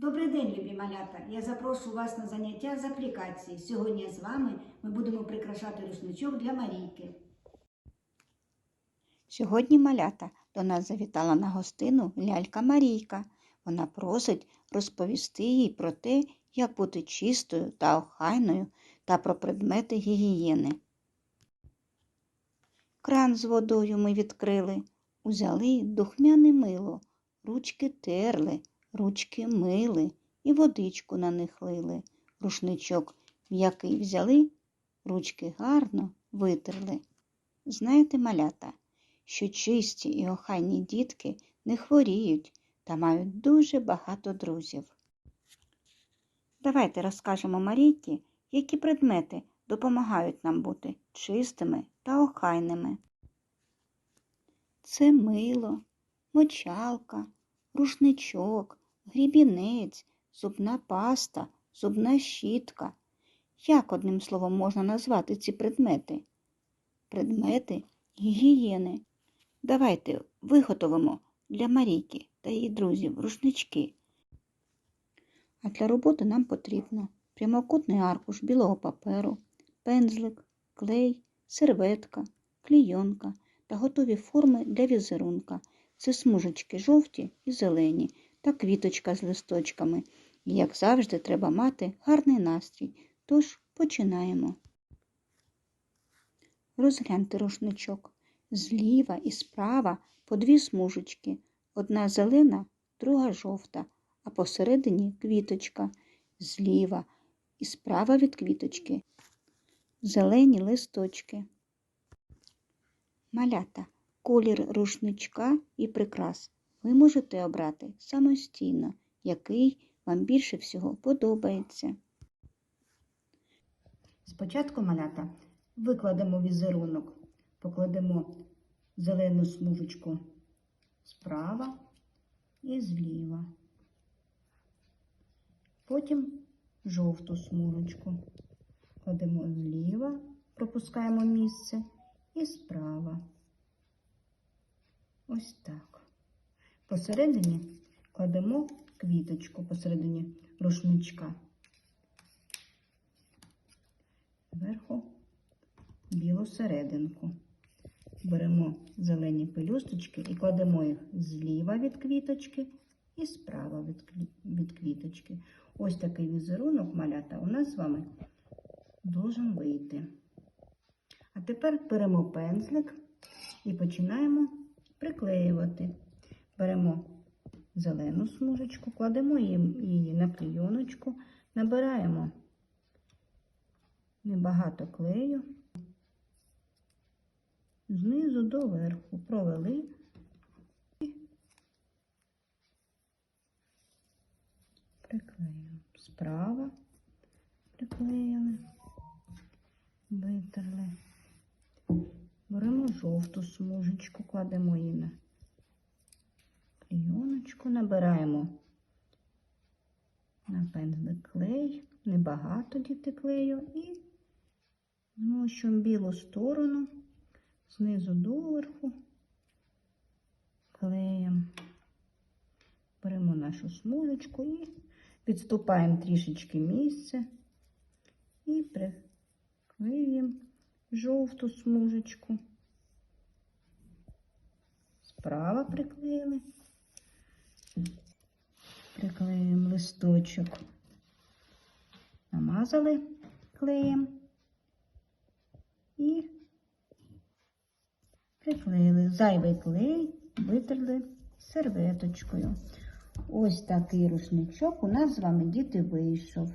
Добрий день, любі малята! Я запрошую вас на заняття з аплікації. Сьогодні з вами ми будемо прикрашати рушничок для Марійки. Сьогодні малята до нас завітала на гостину лялька Марійка. Вона просить розповісти їй про те, як бути чистою та охайною та про предмети гігієни. Кран з водою ми відкрили, узяли духмяне мило, ручки терли, ручки мили і водичку на них лили. Рушничок м'який взяли, ручки гарно витерли. Знаєте, малята, що чисті і охайні дітки не хворіють та мають дуже багато друзів. Давайте розкажемо Марійці, які предмети допомагають нам бути чистими та охайними. Це мило, мочалка, рушничок, грібінець, зубна паста, зубна щітка. Як одним словом можна назвати ці предмети? Предмети гігієни. Давайте виготовимо для Марійки та її друзів рушнички. А для роботи нам потрібно прямокутний аркуш білого паперу, пензлик, клей, серветка, клійонка та готові форми для візерунка. Це смужечки жовті і зелені та квіточка з листочками. І, як завжди, треба мати гарний настрій. Тож починаємо. Розгляньте рушничок. Зліва і справа по дві смужечки. Одна зелена, друга жовта, а посередині квіточка. Зліва і справа від квіточки. Зелені листочки. Малята. Колір рушничка і прикрас ви можете обрати самостійно, який вам більше всього подобається. Спочатку малята викладемо візерунок, покладемо зелену смужечку справа і зліва. Потім жовту смужечку кладемо зліва, пропускаємо місце і справа. Ось так. Посередині кладемо квіточку посередині рушничка. Зверху білу серединку. Беремо зелені пелюсточки і кладемо їх зліва від квіточки і справа від, квіточки. Ось такий візерунок малята у нас з вами должен вийти. А тепер беремо пензлик і починаємо приклеювати. Беремо зелену смужечку, кладемо її на клійоночку, набираємо небагато клею, знизу до верху провели і приклеїмо. Справа приклеїли, витерли. Беремо жовту смужечку, кладемо її на клейоночку, набираємо на пензлик клей, небагато діти клею і змощуємо білу сторону знизу доверху, клеєм. Беремо нашу смужечку і відступаємо трішечки місце і приклеїмо жовту смужечку. Справа приклеїли. Приклеїмо листочок. Намазали клеєм і приклеїли зайвий клей, витерли серветочкою. Ось такий рушничок у нас з вами діти вийшов.